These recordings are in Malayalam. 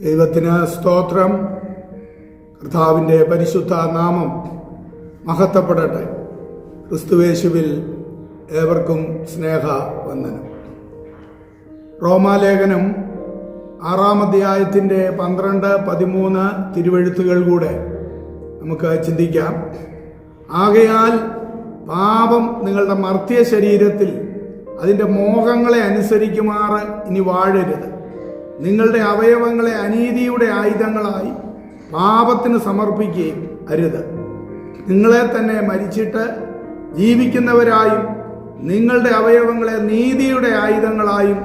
ദൈവത്തിന് സ്തോത്രം. കർത്താവിന്റെ പരിശുദ്ധ നാമം മഹത്തപ്പെടട്ടെ ക്രിസ്തുവേശുവിൽ ഏവർക്കും സ്നേഹ വന്ദനം റോമാലേഖനം ആറാം അധ്യായത്തിന്റെ പന്ത്രണ്ട് പതിമൂന്ന് തിരുവഴുത്തുകൾ കൂടെ നമുക്ക് ചിന്തിക്കാം. ആകയാൽ പാപം നിങ്ങളുടെ മർത്യ ശരീരത്തിൽ അതിന്റെ മോഹങ്ങളെ അനുസരിക്കുമാറ് ഇനി വാഴരുത്. നിങ്ങളുടെ അവയവങ്ങളെ അനീതിയുടെ ആയുധങ്ങളായി പാപത്തിന് സമർപ്പിക്കുകയും അരുത്. നിങ്ങളെ തന്നെ മരിച്ചിട്ട് ജീവിക്കുന്നവരായും നിങ്ങളുടെ അവയവങ്ങളെ നീതിയുടെ ആയുധങ്ങളായും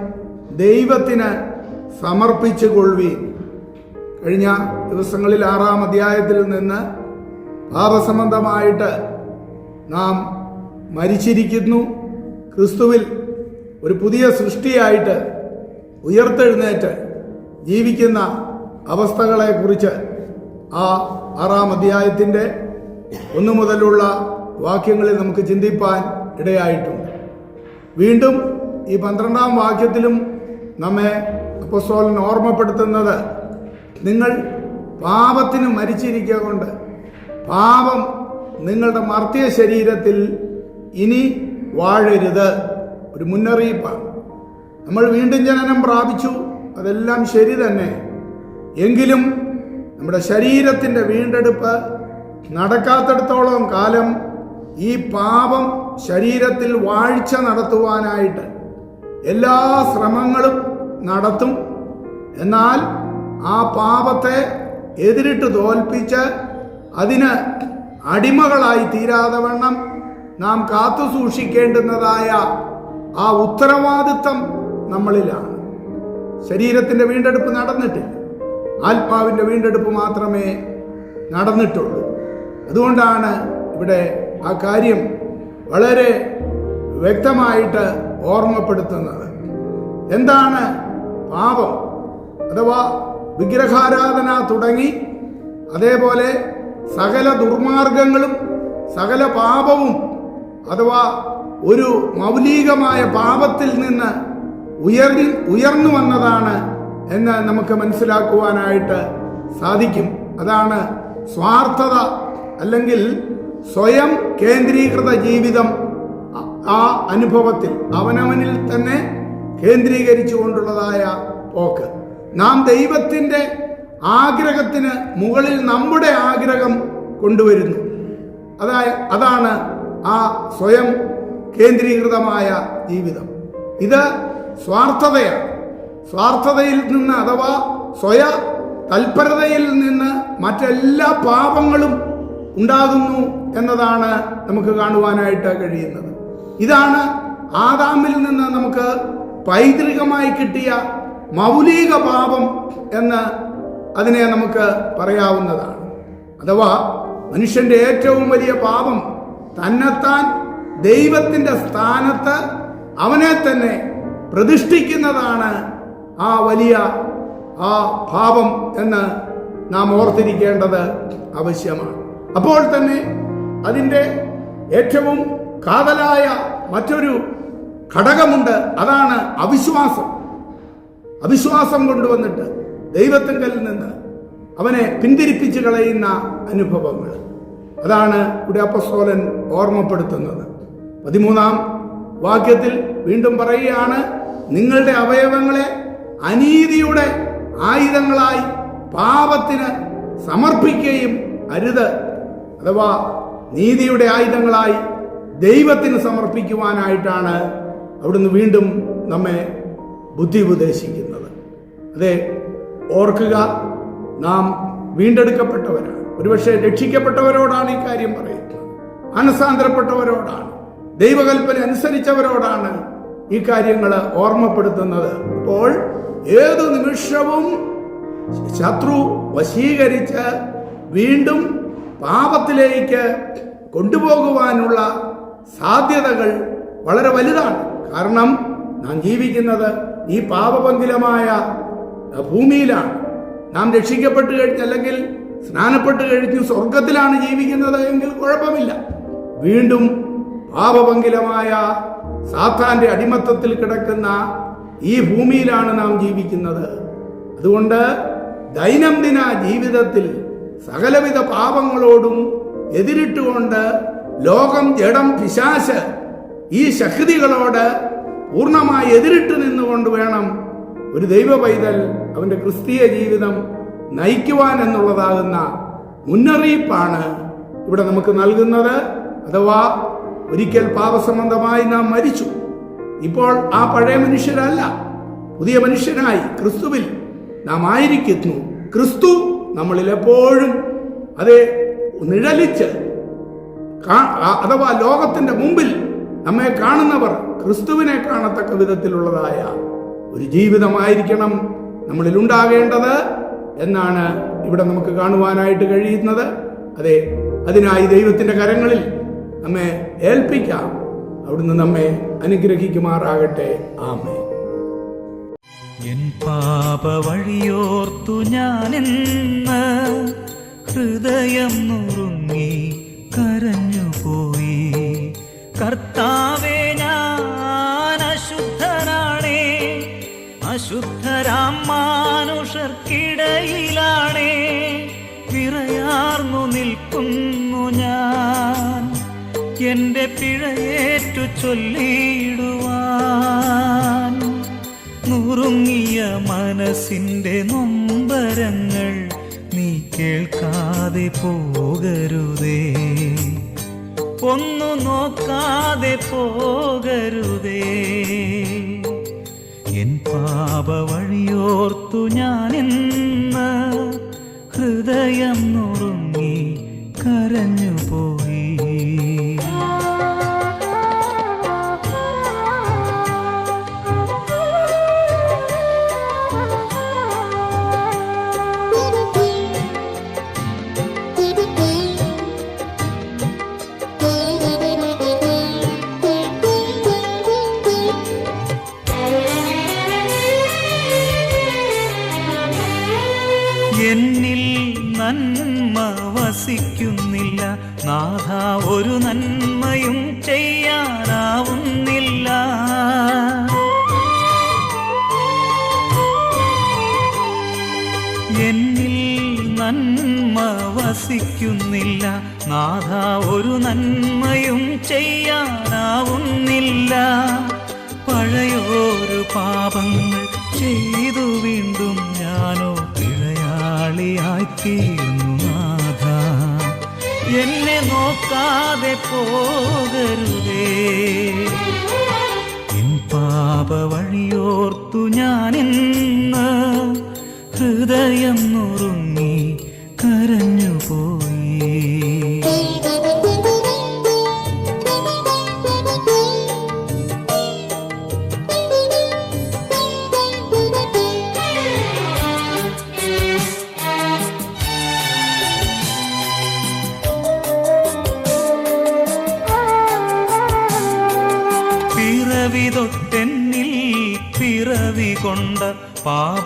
ദൈവത്തിന് സമർപ്പിച്ചു കൊള്ളുകയും കഴിഞ്ഞ ദിവസങ്ങളിൽ ആറാം അധ്യായത്തിൽ നിന്ന് പാപസംബന്ധമായിട്ട് നാം മരിച്ചിരിക്കുന്നു. ക്രിസ്തുവിൽ ഒരു പുതിയ സൃഷ്ടിയായിട്ട് ഉയർത്തെഴുന്നേറ്റ് ജീവിക്കുന്ന അവസ്ഥകളെക്കുറിച്ച് ആ ആറാം അധ്യായത്തിന്റെ ഒന്നു മുതലുള്ള വാക്യങ്ങളിൽ നമുക്ക് ചിന്തിപ്പാൻ ഇടയായിട്ടുണ്ട്. വീണ്ടും ഈ പന്ത്രണ്ടാം വാക്യത്തിലും നമ്മെ അപ്പസ്തോലൻ ഓർമ്മപ്പെടുത്തുന്നത് നിങ്ങൾ പാപത്തിന് മരിച്ചിരിക്കുക കൊണ്ട് പാപം നിങ്ങളുടെ മർത്തിയ ശരീരത്തിൽ ഇനി വാഴരുത്. ഒരു മുന്നറിയിപ്പാണ്. നമ്മൾ വീണ്ടും ജനനം പ്രാപിച്ചു. അതെല്ലാം ശരി തന്നെ. എങ്കിലും നമ്മുടെ ശരീരത്തിന്റെ വീണ്ടെടുപ്പ് നടക്കാത്തിടത്തോളം കാലം ഈ പാപം ശരീരത്തിൽ വാഴ്ച നടത്തുവാനായിട്ട് എല്ലാ ശ്രമങ്ങളും നടത്തും. എന്നാൽ ആ പാപത്തെ എതിരിട്ട് തോൽപ്പിച്ച് അതിന് അടിമകളായി തീരാതെ വണ്ണം നാം കാത്തു സൂക്ഷിക്കേണ്ടുന്നതായ ആ ഉത്തരവാദിത്വം നമ്മളിലാണ്. ശരീരത്തിന്റെ വീണ്ടെടുപ്പ് നടന്നിട്ടില്ല. ആത്മാവിന്റെ വീണ്ടെടുപ്പ് മാത്രമേ നടന്നിട്ടുള്ളൂ. അതുകൊണ്ടാണ് ഇവിടെ ആ കാര്യം വളരെ വ്യക്തമായിട്ട് ഓർമ്മപ്പെടുത്തുന്നത്. എന്താണ് പാപം? അഥവാ വിഗ്രഹാരാധന തുടങ്ങി അതേപോലെ സകല ദുർമാർഗങ്ങളും സകല പാപവും അഥവാ ഒരു മൗലികമായ പാപത്തിൽ നിന്ന് ഉയർന്നി ഉയർന്നു വന്നതാണ് എന്ന് നമുക്ക് മനസ്സിലാക്കുവാനായിട്ട് സാധിക്കും. അതാണ് സ്വാർത്ഥത അല്ലെങ്കിൽ സ്വയം കേന്ദ്രീകൃത ജീവിതം ആ അനുഭവത്തിൽ അവനവനിൽ തന്നെ കേന്ദ്രീകരിച്ചു കൊണ്ടുള്ളതായ പോക്ക്. നാം ദൈവത്തിന്റെ ആഗ്രഹത്തിന് മുകളിൽ നമ്മുടെ ആഗ്രഹം കൊണ്ടുവരുന്നു. അതായ അതാണ് ആ സ്വയം കേന്ദ്രീകൃതമായ ജീവിതം. ഇത് സ്വാർത്ഥതയാണ്. സ്വാർത്ഥതയിൽ നിന്ന് അഥവാ സ്വയ തൽപരതയിൽ നിന്ന് മറ്റെല്ലാ പാപങ്ങളും ഉണ്ടാകുന്നു എന്നതാണ് നമുക്ക് കാണുവാനായിട്ട് കഴിയുന്നത്. ഇതാണ് ആദാമിൽ നിന്ന് നമുക്ക് പൈതൃകമായി കിട്ടിയ മൗലിക പാപം എന്ന് അതിനെ നമുക്ക് പറയാവുന്നതാണ്. അഥവാ മനുഷ്യന്റെ ഏറ്റവും വലിയ പാപം തന്നെത്താൻ ദൈവത്തിന്റെ സ്ഥാനത്ത് അവനെ തന്നെ പ്രതിഷ്ഠിക്കുന്നതാണ് ആ വലിയ ആ ഭാവം എന്ന് നാം ഓർത്തിരിക്കേണ്ടത് ആവശ്യമാണ്. അപ്പോൾ തന്നെ അതിന്റെ ഏറ്റവും കാതലായ മറ്റൊരു ഘടകമുണ്ട്. അതാണ് അവിശ്വാസം. അവിശ്വാസം കൊണ്ടുവന്നിട്ട് ദൈവത്തിങ്കൽ നിന്ന് അവനെ പിന്തിരിപ്പിച്ച് കളയുന്ന അനുഭവങ്ങൾ. അതാണ് ഇവിടെ അപ്പസ്തോലൻ ഓർമ്മപ്പെടുത്തുന്നത്. പതിമൂന്നാം വാക്യത്തിൽ വീണ്ടും പറയുകയാണ് നിങ്ങളുടെ അവയവങ്ങളെ അനീതിയുടെ ആയുധങ്ങളായി പാപത്തിന് സമർപ്പിക്കുകയും അരുത്. അഥവാ നീതിയുടെ ആയുധങ്ങളായി ദൈവത്തിന് സമർപ്പിക്കുവാനായിട്ടാണ് അവിടുന്ന് വീണ്ടും നമ്മെ ബുദ്ധി ഉപദേശിക്കുന്നത് അതെ ഓർക്കുക നാം വീണ്ടെടുക്കപ്പെട്ടവരാണ്. ഒരുപക്ഷെ രക്ഷിക്കപ്പെട്ടവരോടാണ് ഈ കാര്യം പറയുന്നത്. മനസ്സാന്തരപ്പെട്ടവരോടാണ് ദൈവകൽപ്പന അനുസരിച്ചവരോടാണ് ഈ കാര്യങ്ങൾ ഓർമ്മപ്പെടുത്തുന്നത്. അപ്പോൾ ഏതു നിമിഷവും ശത്രു വശീകരിച്ച് വീണ്ടും പാപത്തിലേക്ക് കൊണ്ടുപോകുവാനുള്ള സാധ്യതകൾ വളരെ വലുതാണ്. കാരണം നാം ജീവിക്കുന്നത് ഈ പാപപങ്കിലമായ ഭൂമിയിലാണ്. നാം രക്ഷിക്കപ്പെട്ട് കഴിഞ്ഞ് അല്ലെങ്കിൽ സ്നാനപ്പെട്ട് കഴിഞ്ഞ് സ്വർഗത്തിലാണ് ജീവിക്കുന്നത് എങ്കിൽ കുഴപ്പമില്ല. വീണ്ടും പാപപങ്കിലമായ സാത്താന്റെ അടിമത്തത്തിൽ കിടക്കുന്ന ഈ ഭൂമിയിലാണ് നാം ജീവിക്കുന്നത്. അതുകൊണ്ട് ദൈനംദിന ജീവിതത്തിൽ സകലവിധ പാപങ്ങളോടും എതിരിട്ടുകൊണ്ട് ലോകം ജഡം പിശാശ് ഈ ശക്തികളോട് പൂർണമായി എതിരിട്ട് നിന്നുകൊണ്ട് വേണം ഒരു ദൈവ പൈതൽ അവന്റെ ക്രിസ്തീയ ജീവിതം നയിക്കുവാൻ എന്നുള്ളതാകുന്ന മുന്നറിയിപ്പാണ് ഇവിടെ നമുക്ക് നൽകുന്നത്. അഥവാ ഒരിക്കൽ പാപസംബന്ധമായി നാം മരിച്ചു. ഇപ്പോൾ ആ പഴയ മനുഷ്യരല്ല. പുതിയ മനുഷ്യനായി ക്രിസ്തുവിൽ നാം ആയിരിക്കുന്നു. ക്രിസ്തു നമ്മളിൽ എപ്പോഴും അത് നിഴലിച്ച് അഥവാ ലോകത്തിന്റെ മുമ്പിൽ നമ്മെ കാണുന്നവർ ക്രിസ്തുവിനെ കാണത്തക്ക വിധത്തിലുള്ളതായ ഒരു ജീവിതമായിരിക്കണം നമ്മളിൽ ഉണ്ടാകേണ്ടത് എന്നാണ് ഇവിടെ നമുക്ക് കാണുവാനായിട്ട് കഴിയുന്നത്. അതെ അതിനായി ദൈവത്തിന്റെ കരങ്ങളിൽ നമ്മെ ഏൽപ്പിക്കാം. അവിടുന്ന് നമ്മെ അനുഗ്രഹിക്കുമാറാകട്ടെ. ആമേ എൻ പാപ വഴിയോർത്തു ഞാനെന്ന് ഹൃദയം നുറുങ്ങി കരഞ്ഞുപോയി. കർത്താവേ ഞാൻ അശുദ്ധനാണേ. അശുദ്ധരാം മാനുഷർക്കിടയിലാണേ. വിറയാർന്നു നിൽക്കുന്നു ഞാൻ. എന്റെ പിഴയേറ്റു ചൊല്ലിയിടുവാൻ. നുറുങ്ങിയ മനസ്സിന്റെ നൊമ്പരങ്ങൾ നീ കേൾക്കാതെ പോകരുതേ. ഒന്നു നോക്കാതെ പോകരുതേ. എൻ പാപ വഴിയോർത്തു ഞാനിന്ന് ഹൃദയം നുറുങ്ങി കരഞ്ഞു എന്നിൽ നാഥ ഒരു നന്മയും ചെയ്യാനാവുന്നില്ല. എന്നിൽ നന്മ വസിക്കുന്നില്ല. നാഥ ഒരു നന്മയും ചെയ്യാനാവുന്നില്ല. പഴയൊരു പാപങ്ങൾ ചെയ്തു വീണ്ടും ഞാനോ പിഴയാളിയായിത്തീർന്നു നാഥ എന്നെ നോക്കാതെ പോകരുതേ. എൻ പാപ വഴിയോർത്തു ഞാനിന്ന് ഹൃദയം നുറുങ്ങി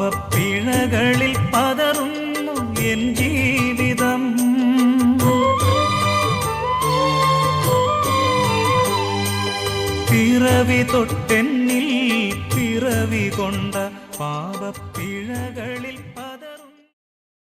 പാപപ്പിഴകളിൽ പതറുന്നു എൻ ജീവിതം പിറവി തൊട്ടെന്നിൽ പിറവി കൊണ്ട പാപപ്പിഴകളിൽ പ